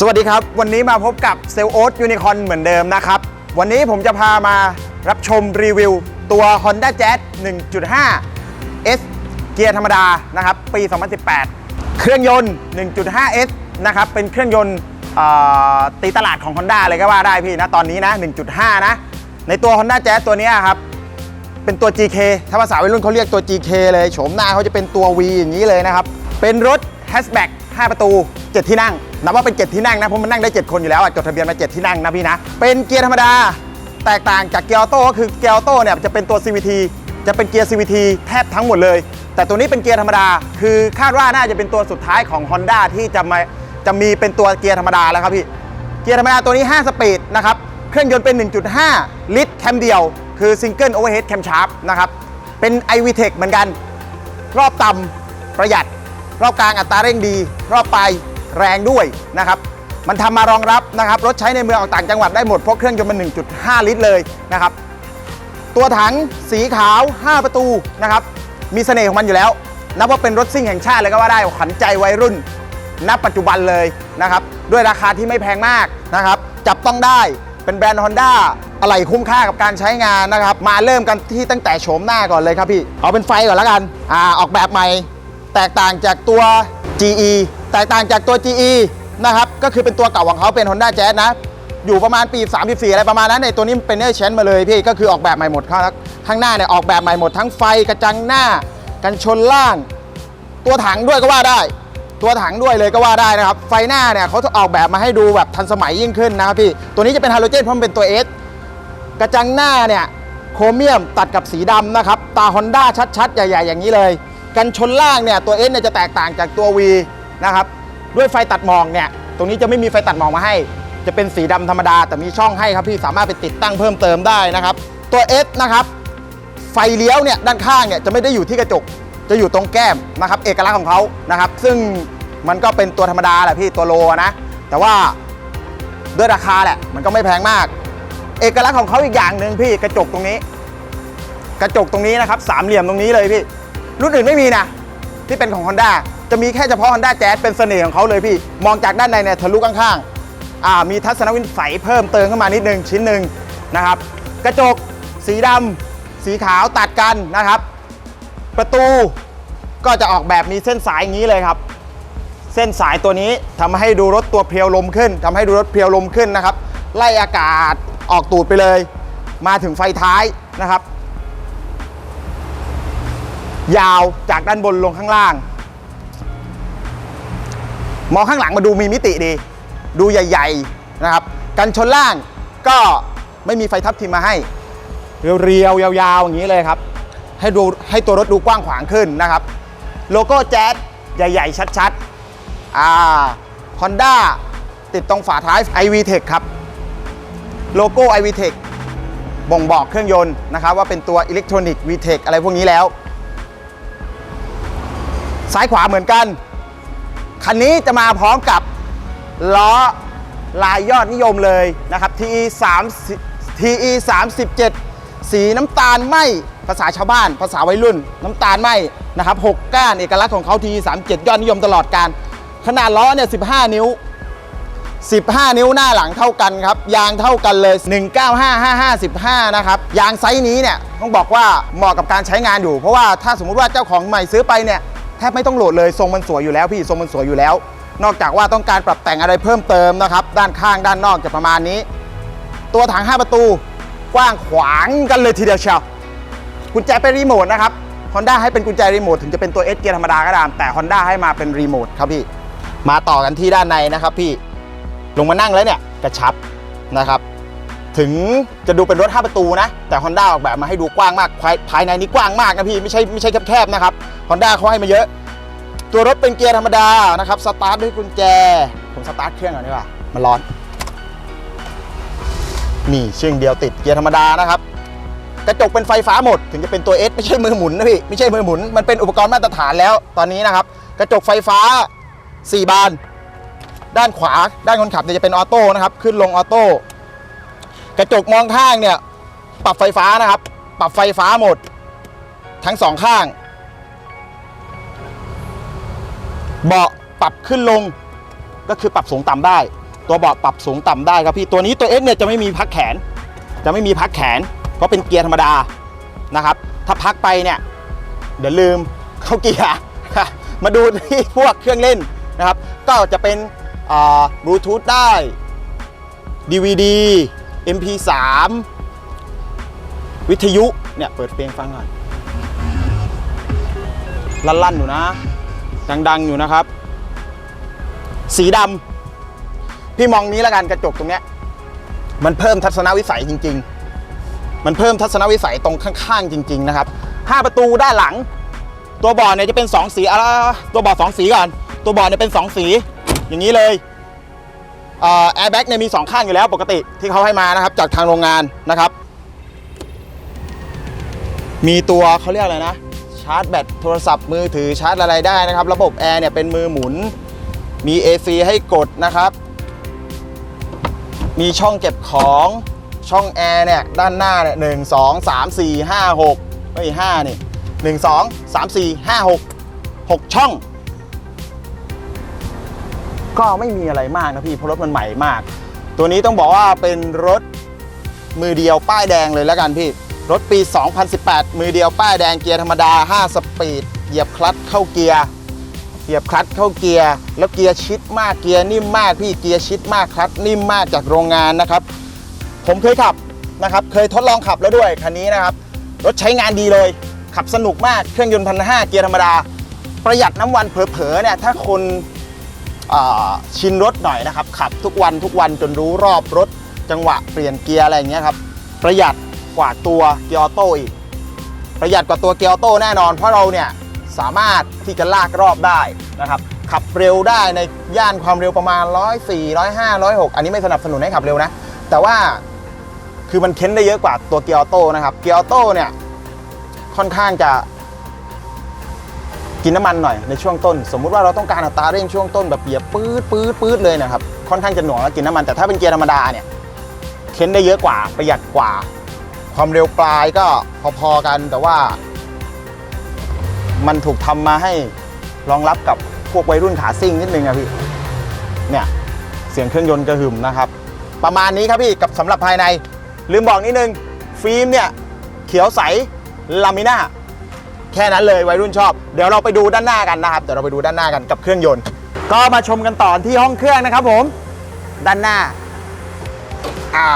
สวัสดีครับ วันนี้มาพบกับเซลโอ๊ตยูนิคอนเหมือนเดิมนะครับ วันนี้ผมจะพามารับชมรีวิวตัว Honda Jazz 1.5 S เกียร์ธรรมดานะครับ ปี 2018 เครื่องยนต์ 1.5 S นะครับ เป็นเครื่องยนต์ตีตลาดของ Honda เลยก็ว่าได้พี่นะตอนนี้นะ 1.5 นะ ในตัว Honda Jazz ตัวนี้ครับ เป็นตัว GK ถ้าภาษาวัยรุ่นเขาเรียกตัว GK เลยโฉมหน้าเขาจะเป็นตัว V อย่างนี้เลยนะครับ เป็นรถแฮชแบ็ก 5 ประตู 7 ที่นั่ง นับว่าเป็น 7 ที่นั่งนะ เพราะมันนั่งได้ 7 คนอยู่แล้วอะจดทะเบียนมา 7 ที่นั่งนะพี่นะ เป็นเกียร์ธรรมดา แตกต่างจากเกียร์ออโต้ก็คือเกียร์ออโต้เนี่ยจะเป็นตัว CVT จะเป็นเกียร์ CVT แทบทั้งหมดเลย แต่ตัวนี้เป็นเกียร์ธรรมดา คือคาดว่าน่าจะเป็นตัวสุดท้ายของ Honda ที่จะมาจะมีเป็นตัวเกียร์ธรรมดาแล้วครับพี่ เกียร์ธรรมดาตัวนี้ 5 สปีดนะครับ เครื่องยนต์เป็น 1.5 ลิตรแคมเดียว คือซิงเกิลโอเวอร์เฮดแคมชาร์ปนะครับ เป็น iVTEC เหมือนกัน รอบต่ำประหยัด รอบกลางอัตราเร่งดี รอบปลายแรงด้วยนะครับมันทำมารองรับนะครับรถใช้ในเมืองออกต่างจังหวัดได้หมดเพราะเครื่องยนต์มัน 1.5 ลิตรเลยนะครับตัวถังสีขาว 5 ประตูนะครับมีเสน่ห์ของมันอยู่แล้วนับว่าเป็นรถซิ่งแห่งชาติเลยก็ว่าได้ขวัญใจวัยรุ่นณปัจจุบันเลยนะครับด้วยราคาที่ไม่แพงมากนะครับจับต้องได้เป็นแบรนด์ Honda อะไรคุ้มค่ากับการใช้งานนะครับ มาเริ่มกันที่ตั้งแต่โฉมหน้าก่อนเลยครับพี่ เอาเป็นไฟก่อนแล้วกันอ่าออกแบบใหม่ แตกต่างจากตัว GE แตกต่างจากตัว GE นะครับก็คือเป็นตัวเก่าของเขาเป็น Honda Jazz นะ อยู่ประมาณปี 34 อะไรประมาณนั้นในตัวนี้เป็นเนอร์เชนมาเลยพี่ก็คือออกแบบใหม่หมดครับข้างหน้าเนี่ยออกแบบใหม่หมดทั้งไฟกระจังหน้า กันชนล่าง ตัวถังด้วยก็ว่าได้ ตัวถังด้วยเลยก็ว่าได้นะครับไฟหน้าเนี่ยเขาจะออกแบบมาให้ดูแบบทันสมัยยิ่งขึ้นนะครับพี่ตัวนี้จะเป็นฮาโลเจนเพราะมันเป็นตัว S กระจังหน้าเนี่ยโครเมียมตัดกับสีดำนะครับตา Honda ชัดๆ ใหญ่ ๆ อย่างนี้เลย กันชนล่างเนี่ยตัว S เนี่ยจะแตกต่างจากตัว V นะครับด้วยไฟตัดหมอกเนี่ยตรงนี้จะไม่มีไฟตัดหมอกมาให้ จะเป็นสีดำธรรมดา แต่มีช่องให้ครับพี่สามารถไปติดตั้งเพิ่มเติมได้นะครับ ตัว S นะครับไฟเลี้ยวเนี่ยด้านข้างเนี่ยจะไม่ได้อยู่ที่กระจกจะอยู่ตรงแก้มนะครับเอกลักษณ์ของเขานะครับ ซึ่งมันก็เป็นตัวธรรมดาแหละพี่ตัวโลนะ แต่ว่าด้วยราคาแหละมันก็ไม่แพงมาก เอกลักษณ์ของเขาอีกอย่างหนึ่งพี่กระจกตรงนี้ กระจกตรงนี้นะครับสามเหลี่ยมตรงนี้เลยพี่ รุ่นอื่นไม่มีนะ ที่เป็นของ Honda จะมีแค่เฉพาะ Honda Jazz เป็นเสน่ห์ของเขาเลยพี่ มองจากด้านในเนี่ยทะลุข้างๆอ่ามีทัศนวิสัยเพิ่มเติมขึ้นมานิดนึงชิ้นหนึ่งนะครับ กระจกสีดำสีขาวตัดกันนะครับ ประตูก็จะออกแบบมีเส้นสายอย่างนี้เลยครับ เส้นสายตัวนี้ทำให้ดูรถตัวเพียวลมขึ้นทำให้ดูรถเพียวลมขึ้นนะครับ ไล่อากาศออกตูดไปเลย มาถึงไฟท้ายนะครับ ยาวจากด้านบนลงข้างล่าง มองข้างหลังมาดูมีมิติดี ดูใหญ่ ๆนะครับ กันชนล่างก็ไม่มีไฟทับทิมมาให้ เรียวๆยาวๆอย่างนี้เลยครับ ให้ดูให้ตัวรถดูกว้างขวางขึ้นนะครับ โลโก้แจ๊สใหญ่ ๆ ชัดๆอ่า Honda ติดตรงฝาท้าย iVTEC ครับ โลโก้ iVTEC บ่งบอกเครื่องยนต์นะครับว่าเป็นตัว Electronic VTEC อะไรพวกนี้แล้ว ซ้ายขวาเหมือนกัน คันนี้จะมาพร้อมกับล้อลายยอดนิยมเลยนะครับ TE 3 TE 37สีน้ำตาลไหมภาษาชาวบ้าน ภาษาวัยรุ่น น้ำตาลไหมนะครับ6ก้านเอกลักษณ์ของเขา TE 37ยอดนิยมตลอดการ ขนาดล้อเนี่ย15 นิ้ว 15 นิ้วหน้าหลังเท่ากันครับ ยางเท่ากันเลย 195555 นะครับ ยางไซส์นี้เนี่ยต้องบอกว่าเหมาะกับการใช้งานอยู่ เพราะว่าถ้าสมมุติว่าเจ้าของใหม่ซื้อไปเนี่ย แทบไม่ต้องโหลดเลยทรงมันสวยอยู่แล้วพี่ทรงมันสวยอยู่แล้ว นอกจากว่าต้องการปรับแต่งอะไรเพิ่มเติมนะครับ ด้านข้างด้านนอกจะประมาณนี้ ตัวถัง 5 ประตูกว้างขวางกันเลยทีเดียวเชียวกุญแจเป็นรีโมทนะครับ Honda ให้เป็นกุญแจรีโมทถึงจะเป็นตัว S เกียร์ธรรมดาก็ตามแต่ Honda ให้มาเป็นรีโมทครับพี่มาต่อกันที่ด้านในนะครับพี่ลงมานั่งแล้วเนี่ยกระชับนะครับ ถึงจะดูเป็นรถ 5 ประตูนะ แต่ Honda ออกแบบมาให้ดูกว้างมาก ภายภายในนี้กว้างมากนะพี่ไม่ใช่ไม่ใช่แคบๆนะครับ Honda เขาให้มาเยอะ ตัวรถเป็นเกียร์ธรรมดานะครับสตาร์ทด้วยกุญแจ ผมสตาร์ทเครื่องก่อนดีกว่ามันร้อน นี่เชื่องเดียวติดเกียร์ธรรมดานะครับ กระจกเป็นไฟฟ้าหมด ถึงจะเป็นตัว S ไม่ใช่มือหมุนนะพี่ไม่ใช่มือหมุนมันเป็นอุปกรณ์มาตรฐานแล้วตอนนี้นะครับ กระจกไฟฟ้า 4 บาน ด้านขวา ด้านคนขับเนี่ยจะเป็นออโต้นะครับขึ้นลงออโต้ กระจกมองข้างเนี่ยปรับไฟฟ้านะครับ ปรับไฟฟ้าหมด ทั้งสองข้าง เบาะปรับขึ้นลง ก็คือปรับสูงต่ำได้ ตัวเบาะปรับสูงต่ำได้ครับพี่ตัวนี้ตัว X เนี่ยจะไม่มีพักแขน จะไม่มีพักแขน เพราะเป็นเกียร์ธรรมดานะครับ ถ้าพักไปเนี่ยเดี๋ยวลืมเข้าเกียร์มาดูที่พวกเครื่องเล่นนะครับ ก็จะเป็นบลูทูธได้ DVD MP3 วิทยุเนี่ยเปิดเพลงฟังก่อนลั่นๆอยู่นะ ดังๆอยู่นะครับ สีดำพี่มองนี้แล้วกันกระจกตรงเนี้ยมันเพิ่มทัศนวิสัยจริง ๆ มันเพิ่มทัศนวิสัยตรงข้างๆ จริง ๆ นะครับห้าประตูด้านหลัง ตัวบอร์ดเนี่ยจะเป็น 2 สีอะไรตัวบอร์ด2สีก่อน ตัวบอร์ดเนี่ยเป็น 2 สี อย่างนี้เลย แอร์แบ็กเนี่ยมี 2 ข้างอยู่แล้วปกติที่เขาให้มานะครับจากทางโรงงานนะครับ มีตัวเขาเรียกอะไรนะ ชาร์จแบตโทรศัพท์มือถือชาร์จอะไรได้นะครับ ระบบแอร์เนี่ยเป็นมือหมุน มี AC ให้กดนะครับ มีช่องเก็บของช่องแอร์เนี่ยด้านหน้าเนี่ยหนึ่งสองสามสี่ห้าหกไม่ห้านี่หนึ่งสองสามสี่ห้าหกหกช่อง ก็ไม่มีอะไรมากนะพี่เพราะรถมันใหม่มาก ตัวนี้ต้องบอกว่าเป็นรถมือเดียวป้ายแดงเลยแล้วกันพี่ รถปี 2018 มือเดียวป้ายแดงเกียร์ธรรมดา 5 สปีด เหยียบคลัตช์เข้าเกียร์ เหยียบคลัตช์เข้าเกียร์ แล้วเกียร์ชิดมาก เกียร์นิ่มมากพี่ เกียร์ชิดมากคลัตช์นิ่มมากจากโรงงานนะครับ ผมเคยขับนะครับ เคยทดลองขับแล้วด้วยคันนี้นะครับ รถใช้งานดีเลย ขับสนุกมาก เครื่องยนต์พันห้าเกียร์ธรรมดา ประหยัดน้ำมันเผลอๆเนี่ย ถ้าคน ชินรถหน่อยนะครับ ขับทุกวันทุกวันจนรู้รอบรถ จังหวะเปลี่ยนเกียร์อะไรอย่างเงี้ยครับ ประหยัดกว่าตัวเกียร์ออโต้อีก ประหยัดกว่าตัวเกียร์ออโต้แน่นอน เพราะเราเนี่ยสามารถที่จะลากรอบได้นะครับ ขับเร็วได้ในย่านความเร็วประมาณ 104 105 106 อันนี้ไม่สนับสนุนให้ขับเร็วนะ แต่ว่าคือมันเค้นได้เยอะกว่าตัวเกียร์ออโต้นะครับ เกียร์ออโต้เนี่ยค่อนข้างจะ กินน้ำมันหน่อยในช่วงต้น สมมุติว่าเราต้องการอัตราเร่งช่วงต้นแบบเหยียบปื๊ดปื๊ดปื๊ดเลยนะครับค่อนข้างจะหน่วงแล้วกินน้ำมันแต่ถ้าเป็นเกียร์ธรรมดาเนี่ยเค้นได้เยอะกว่าประหยัดกว่า ความเร็วปลายก็พอๆกันแต่ว่า มันถูกทำมาให้รองรับกับพวกวัยรุ่นขาซิ่งนิดนึงอะพี่เนี่ยเสียงเครื่องยนต์กระหึ่มนะครับ ประมาณนี้ครับพี่กับสำหรับภายใน ลืมบอกนิดนึงฟิล์มเนี่ยเขียวใสลามิน่า แค่นั้นเลยวัยรุ่นชอบ เดี๋ยวเราไปดูด้านหน้ากันนะครับเดี๋ยวเราไปดูด้านหน้ากันกับเครื่องยนต์ ก็มาชมกันต่อที่ห้องเครื่องนะครับผม ด้านหน้า อ่า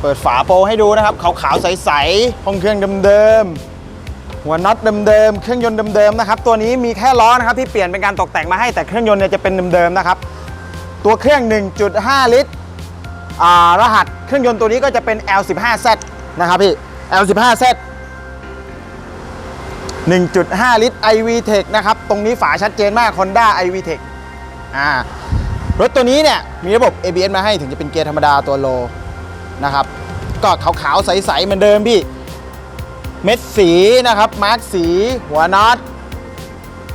เปิดฝาโปรให้ดูนะครับขาวๆใสๆห้องเครื่องเดิมๆหัวน็อตเดิมๆเครื่องยนต์เดิมๆนะครับตัวนี้มีแค่ล้อนะครับที่เปลี่ยนเป็นการตกแต่งมาให้แต่เครื่องยนต์เนี่ยจะเป็นเดิมๆนะครับตัวเครื่อง 1.5 ลิตรอ่ารหัสเครื่องยนต์ตัวนี้ก็จะเป็น L15Z นะครับพี่ L15Z 1.5 ลิตร iVTEC นะครับ ตรงนี้ฝาชัดเจนมาก Honda iVTEC อ่ารถตัวนี้เนี่ย มีระบบ ABS มาให้ถึงจะเป็นเกียร์ธรรมดาตัวโลนะครับ ก็ขาวๆ ใสๆเหมือนเดิมพี่ เม็ดสีนะครับ มาร์กสี หัวน็อต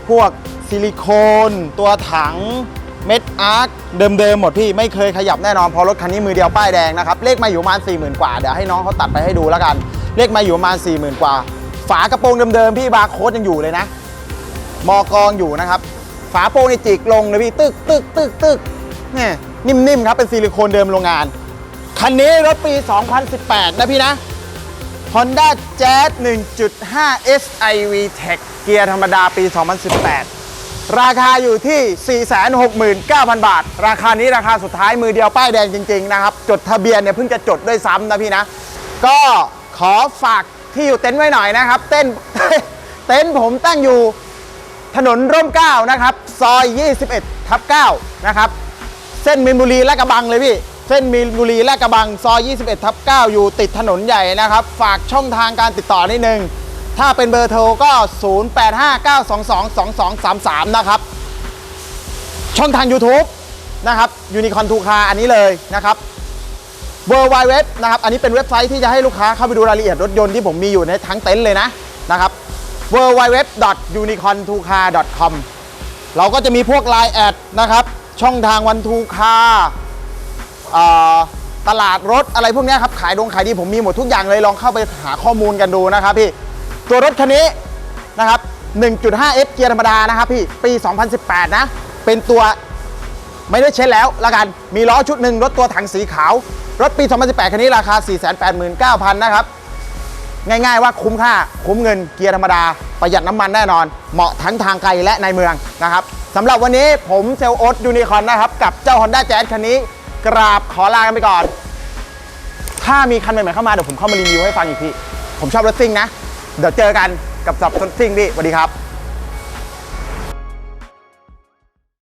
พวกซิลิโคน ตัวถัง เม็ดอาร์คเดิมๆ หมดพี่ ไม่เคยขยับแน่นอนเพราะรถคันนี้มือเดียวป้ายแดงนะครับ เลขมาอยู่ประมาณ40,000 กว่า เดี๋ยวให้น้องเขาตัดไปให้ดูแล้วกัน เลขมาอยู่ประมาณ40,000 กว่า ฝากระโปรงเดิมๆพี่บาร์โค้ดยังอยู่เลยนะ มอกองอยู่นะครับ ฝาโปรงนี่จิกลงเลยพี่ตึกตึกตึกตึกเนี่ยนิ่มๆครับเป็นซิลิโคนเดิมโรงงาน คันนี้รถปี 2018 นะพี่นะ Honda Jazz 1.5 SIV Tech เกียร์ธรรมดาปี 2018 ราคาอยู่ที่ 469,000 บาท ราคานี้ราคาสุดท้ายมือเดียวป้ายแดงจริง ๆ นะครับ จดทะเบียนเนี่ยเพิ่งจะจดด้วยซ้ำนะพี่นะ ก็ขอฝาก ที่อยู่เต็นท์ไว้หน่อยนะครับ เต้นเต็นท์ผมตั้งอยู่ถนนร่มเก้านะครับ ซอย 21ทับ9นะครับ เส้นมีนบุรีและกระบังเลยพี่ เส้นมีนบุรีและกระบัง ซอย 21ทับ9อยู่ติดถนนใหญ่นะครับ ฝากช่องทางการติดต่อนิดนึง ถ้าเป็นเบอร์โทรก็ 0859222233 นะครับ ช่องทาง YouTube นะครับยูนิคอนทูคาอันนี้เลยนะครับ w w w นะครับ อันนี้เป็นเว็บไซต์ที่จะให้ลูกค้าเข้าไปดูรายละเอียดรถยนต์ที่ผมมีอยู่ในทั้งเต็นท์เลยนะนะครับ w w w u n i c o n t o c a r c o m เราก็จะมีพวก Line แอดนะครับ ช่องทางวันทูคาตลาดรถอะไรพวกนี้ครับ ขายดงขายดีผมมีหมดทุกอย่างเลยลองเข้าไปหาข้อมูลกันดูนะครับพี่ ตัวรถคันนี้นะครับ 1.5S เกียร์ธรรมดานะครับพี่ ปี 2018 นะ เป็นตัวไม่ได้เช็ดแล้วละกัน มีล้อชุดหนึ่งรถตัวถังสีขาว รถปี 2018 คันนี้ราคา 489,000 นะครับ ง่ายๆว่าคุ้มค่า คุ้มเงินเกียร์ธรรมดา ประหยัดน้ำมันแน่นอน เหมาะทั้งทางไกลและในเมืองนะครับสำหรับวันนี้ผมเซลล์โอ๊ตยูนิคอนนะครับ กับเจ้า Honda Jazz คันนี้ กราบขอลากันไปก่อน ถ้ามีคันใหม่ๆเข้ามา เดี๋ยวผมเข้ามารีวิวให้ฟังอีกทีผมชอบรถซิ่งนะ เดี๋ยวเจอกันกับสับรถซิ่งพี่สวัสดีครับ